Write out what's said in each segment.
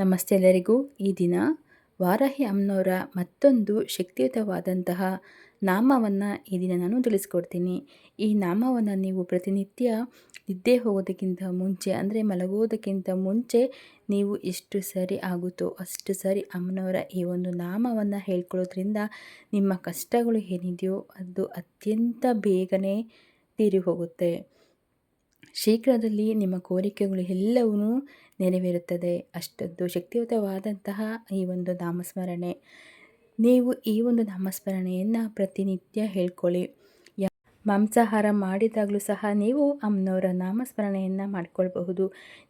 ನಮಸ್ತೆ ಎಲ್ಲರಿಗೂ. ಈ ದಿನ ವಾರಾಹಿ ಅಮ್ಮನವರ ಮತ್ತೊಂದು ಶಕ್ತಿಯುತವಾದಂತಹ ನಾಮವನ್ನು ಈ ದಿನ ನಾನು ತಿಳಿಸ್ಕೊಡ್ತೀನಿ. ಈ ನಾಮವನ್ನು ನೀವು ಪ್ರತಿನಿತ್ಯ ನಿದ್ದೆ ಹೋಗೋದಕ್ಕಿಂತ ಮುಂಚೆ, ಅಂದರೆ ಮಲಗೋದಕ್ಕಿಂತ ಮುಂಚೆ ನೀವು ಎಷ್ಟು ಸರಿ ಆಗುತ್ತೋ ಅಷ್ಟು ಸರಿ ಅಮ್ಮನವರ ಈ ಒಂದು ನಾಮವನ್ನು ಹೇಳ್ಕೊಳ್ಳೋದ್ರಿಂದ ನಿಮ್ಮ ಕಷ್ಟಗಳು ಏನಿದೆಯೋ ಅದು ಅತ್ಯಂತ ಬೇಗನೆ ತೀರಿ ಹೋಗುತ್ತೆ ಶೀಘ್ರದಲ್ಲಿ ನಿಮ್ಮ ಕೋರಿಕೆಗಳು ಎಲ್ಲವೂ ನೆರವೇರುತ್ತದೆ. ಅಷ್ಟೊಂದು ಶಕ್ತಿಯುತವಾದಂತಹ ಈ ಒಂದು ನಾಮಸ್ಮರಣೆ. ನೀವು ಈ ಒಂದು ನಾಮಸ್ಮರಣೆಯನ್ನು ಪ್ರತಿನಿತ್ಯ ಹೇಳ್ಕೊಳ್ಳಿ. ಮಾಂಸಾಹಾರ ಮಾಡಿದಾಗಲೂ ಸಹ ನೀವು ಅಮ್ಮನವರ ನಾಮಸ್ಮರಣೆಯನ್ನು ಮಾಡ್ಕೊಳ್ಬಹುದು.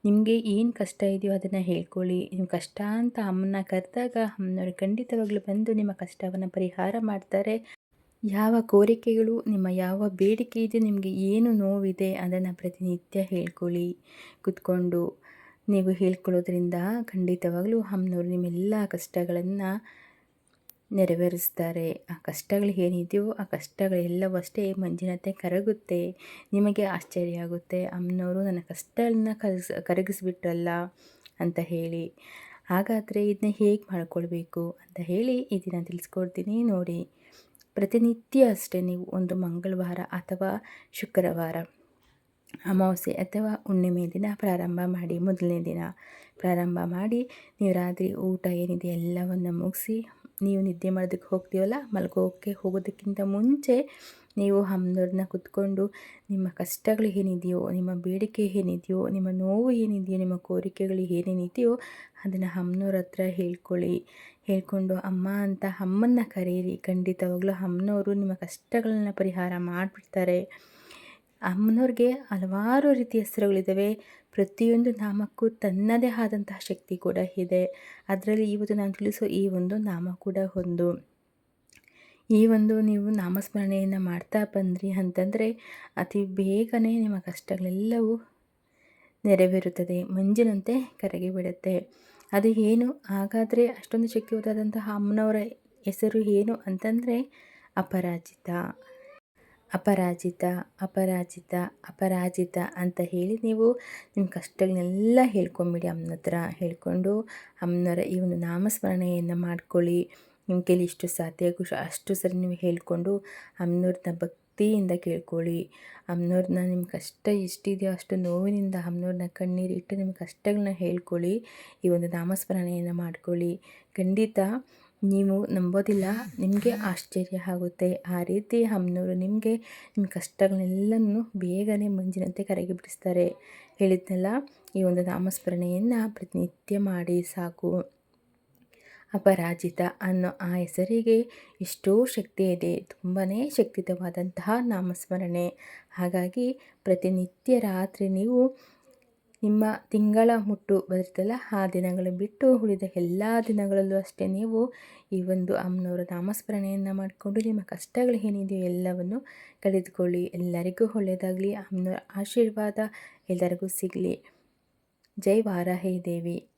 ನಿಮಗೆ ಏನು ಕಷ್ಟ ಇದೆಯೋ ಅದನ್ನು ಹೇಳ್ಕೊಳ್ಳಿ. ನಿಮ್ಮ ಕಷ್ಟ ಅಂತ ಅಮ್ಮನ ಕರೆದಾಗ ಅಮ್ಮನವರು ಖಂಡಿತವಾಗ್ಲೂ ಬಂದು ನಿಮ್ಮ ಕಷ್ಟವನ್ನು ಪರಿಹಾರ ಮಾಡ್ತಾರೆ. ಯಾವ ಕೋರಿಕೆಗಳು, ನಿಮ್ಮ ಯಾವ ಬೇಡಿಕೆ ಇದೆ, ನಿಮಗೆ ಏನು ನೋವಿದೆ ಅದನ್ನು ಪ್ರತಿನಿತ್ಯ ಹೇಳ್ಕೊಳ್ಳಿ. ಕುತ್ಕೊಂಡು ನೀವು ಹೇಳ್ಕೊಳ್ಳೋದ್ರಿಂದ ಖಂಡಿತವಾಗಲೂ ಅಮ್ಮನವ್ರು ನಿಮ್ಮೆಲ್ಲ ಕಷ್ಟಗಳನ್ನು ನೆರವೇರಿಸ್ತಾರೆ. ಆ ಕಷ್ಟಗಳು ಏನಿದೆಯೋ ಆ ಕಷ್ಟಗಳೆಲ್ಲವೂ ಅಷ್ಟೇ ಮಂಜಿನತೆ ಕರಗುತ್ತೆ. ನಿಮಗೆ ಆಶ್ಚರ್ಯ ಆಗುತ್ತೆ. ಅಮ್ಮನವರು ನನ್ನ ಕಷ್ಟಗಳನ್ನ ಕರಗಿಸ್, ಕರಗಿಸ್ಬಿಟ್ರಲ್ಲ ಅಂತ ಹೇಳಿ. ಹಾಗಾದರೆ ಇದನ್ನ ಹೇಗೆ ಮಾಡ್ಕೊಳ್ಬೇಕು ಅಂತ ಹೇಳಿ ಇದನ್ನು ತಿಳಿಸ್ಕೊಡ್ತೀನಿ. ನೋಡಿ ಪ್ರತಿನಿತ್ಯ ಅಷ್ಟೇ ನೀವು ಒಂದು ಮಂಗಳವಾರ ಅಥವಾ ಶುಕ್ರವಾರ ಅಮಾವಾಸ್ಯೆ ಅಥವಾ ಹುಣ್ಣಿಮೆ ದಿನ ಪ್ರಾರಂಭ ಮಾಡಿ, ಮೊದಲನೇ ದಿನ ಪ್ರಾರಂಭ ಮಾಡಿ, ನೀವು ರಾತ್ರಿ ಊಟ ಏನಿದೆ ಎಲ್ಲವನ್ನು ಮುಗಿಸಿ, ನೀವು ನಿದ್ದೆ ಮಾಡೋದಕ್ಕೆ ಹೋಗ್ತೀವಲ್ಲ ಮಲ್ಗೋಕ್ಕೆ ಹೋಗೋದಕ್ಕಿಂತ ಮುಂಚೆ ನೀವು ಅಮ್ಮನವ್ರನ್ನ ಕುತ್ಕೊಂಡು ನಿಮ್ಮ ಕಷ್ಟಗಳು ಏನಿದೆಯೋ, ನಿಮ್ಮ ಬೇಡಿಕೆ ಏನಿದೆಯೋ, ನಿಮ್ಮ ನೋವು ಏನಿದೆಯೋ, ನಿಮ್ಮ ಕೋರಿಕೆಗಳು ಏನೇನಿದೆಯೋ ಅದನ್ನು ಅಮ್ಮನವ್ರ ಹತ್ರ ಹೇಳ್ಕೊಳ್ಳಿ. ಹೇಳ್ಕೊಂಡು ಅಮ್ಮ ಅಂತ ಅಮ್ಮನ್ನ ಕರೀರಿ ಖಂಡಿತವಾಗ್ಲೂ ಅಮ್ಮನವರು ನಿಮ್ಮ ಕಷ್ಟಗಳನ್ನ ಪರಿಹಾರ ಮಾಡಿಬಿಡ್ತಾರೆ. ಅಮ್ಮನವ್ರಿಗೆ ಹಲವಾರು ರೀತಿಯ ಹೆಸರುಗಳಿದ್ದಾವೆ ಪ್ರತಿಯೊಂದು ನಾಮಕ್ಕೂ ತನ್ನದೇ ಆದಂತಹ ಶಕ್ತಿ ಕೂಡ ಇದೆ. ಅದರಲ್ಲಿ ಇವತ್ತು ನಾನು ತಿಳಿಸೋ ಈ ಒಂದು ನಾಮ ಕೂಡ ಒಂದು. ಈ ಒಂದು ನೀವು ನಾಮಸ್ಮರಣೆಯನ್ನು ಮಾಡ್ತಾ ಬಂದ್ರಿ ಅಂತಂದರೆ ಅತಿ ಬೇಗನೆ ನಿಮ್ಮ ಕಷ್ಟಗಳೆಲ್ಲವೂ ನೆರವೇರುತ್ತದೆ, ಮಂಜಿನಂತೆ ಕರಗಿ ಬಿಡುತ್ತೆ. ಅದು ಏನು? ಹಾಗಾದರೆ ಅಷ್ಟೊಂದು ಶಕ್ತಿಯುತವಾದಂತಹ ಅಮ್ಮನವರ ಹೆಸರು ಏನು ಅಂತಂದರೆ ಅಪರಾಜಿತ. ಅಪರಾಜಿತ ಅಪರಾಜಿತ ಅಪರಾಜಿತ ಅಂತ ಹೇಳಿ ನೀವು ನಿಮ್ಮ ಕಷ್ಟಗಳನ್ನೆಲ್ಲ ಹೇಳ್ಕೊಂಬಿಡಿ ಅಮ್ಮನ ಹತ್ರ ಹೇಳ್ಕೊಂಡು ಅಮ್ಮನವರ ಈ ಒಂದು ನಾಮಸ್ಮರಣೆಯನ್ನು ಮಾಡ್ಕೊಳ್ಳಿ. ನಿಮ್ಮ ಕೈಲಿ ಇಷ್ಟು ಸಾಧ್ಯ ಅಷ್ಟು ಸರಿ ನೀವು ಹೇಳಿಕೊಂಡು ಅಮ್ಮನವ್ರನ್ನ ಭಕ್ತಿಯಿಂದ ಕೇಳ್ಕೊಳ್ಳಿ. ಅಮ್ಮನವ್ರನ್ನ ನಿಮ್ಮ ಕಷ್ಟ ಎಷ್ಟಿದೆಯೋ ಅಷ್ಟು ನೋವಿನಿಂದ ಅಮ್ಮನವ್ರನ್ನ ಕಣ್ಣೀರಿಟ್ಟು ನಿಮ್ಮ ಕಷ್ಟಗಳನ್ನ ಹೇಳ್ಕೊಳ್ಳಿ. ಈ ಒಂದು ನಾಮಸ್ಮರಣೆಯನ್ನು ಮಾಡ್ಕೊಳ್ಳಿ. ಖಂಡಿತ ನೀವು ನಂಬೋದಿಲ್ಲ, ನಿಮಗೆ ಆಶ್ಚರ್ಯ ಆಗುತ್ತೆ. ಆ ರೀತಿ ಅಮ್ಮನವರು ನಿಮಗೆ ನಿಮ್ಮ ಕಷ್ಟಗಳನ್ನೆಲ್ಲನೂ ಬೇಗನೆ ಮಂಜಿನಂತೆ ಕರಗಿ ಬಿಡಿಸ್ತಾರೆ. ಹೇಳಿದ್ನಲ್ಲ, ಈ ಒಂದು ನಾಮಸ್ಮರಣೆಯನ್ನು ಪ್ರತಿನಿತ್ಯ ಮಾಡಿ ಸಾಕು. ಅಪರಾಜಿತ ಅನ್ನೋ ಆ ಹೆಸರಿಗೆ ಎಷ್ಟೋ ಶಕ್ತಿ ಇದೆ. ತುಂಬಾ ಶಕ್ತಿಯುತವಾದಂತಹ ನಾಮಸ್ಮರಣೆ. ಹಾಗಾಗಿ ಪ್ರತಿನಿತ್ಯ ರಾತ್ರಿ ನೀವು ನಿಮ್ಮ ತಿಂಗಳ ಮುಟ್ಟು ಬರುತ್ತಲ್ಲ, ಆ ದಿನಗಳು ಬಿಟ್ಟು ಉಳಿದ ಎಲ್ಲ ದಿನಗಳಲ್ಲೂ ಅಷ್ಟೇ ನೀವು ಈ ಒಂದು ಅಮ್ಮನವರ ನಾಮಸ್ಮರಣೆಯನ್ನು ಮಾಡಿಕೊಂಡು ನಿಮ್ಮ ಕಷ್ಟಗಳು ಏನಿದೆಯೋ ಎಲ್ಲವನ್ನು ಕಳೆದುಕೊಳ್ಳಿ. ಎಲ್ಲರಿಗೂ ಒಳ್ಳೆಯದಾಗಲಿ. ಅಮ್ಮನವರ ಆಶೀರ್ವಾದ ಎಲ್ಲರಿಗೂ ಸಿಗಲಿ. ಜೈ ವಾರಾಹೇ ದೇವಿ.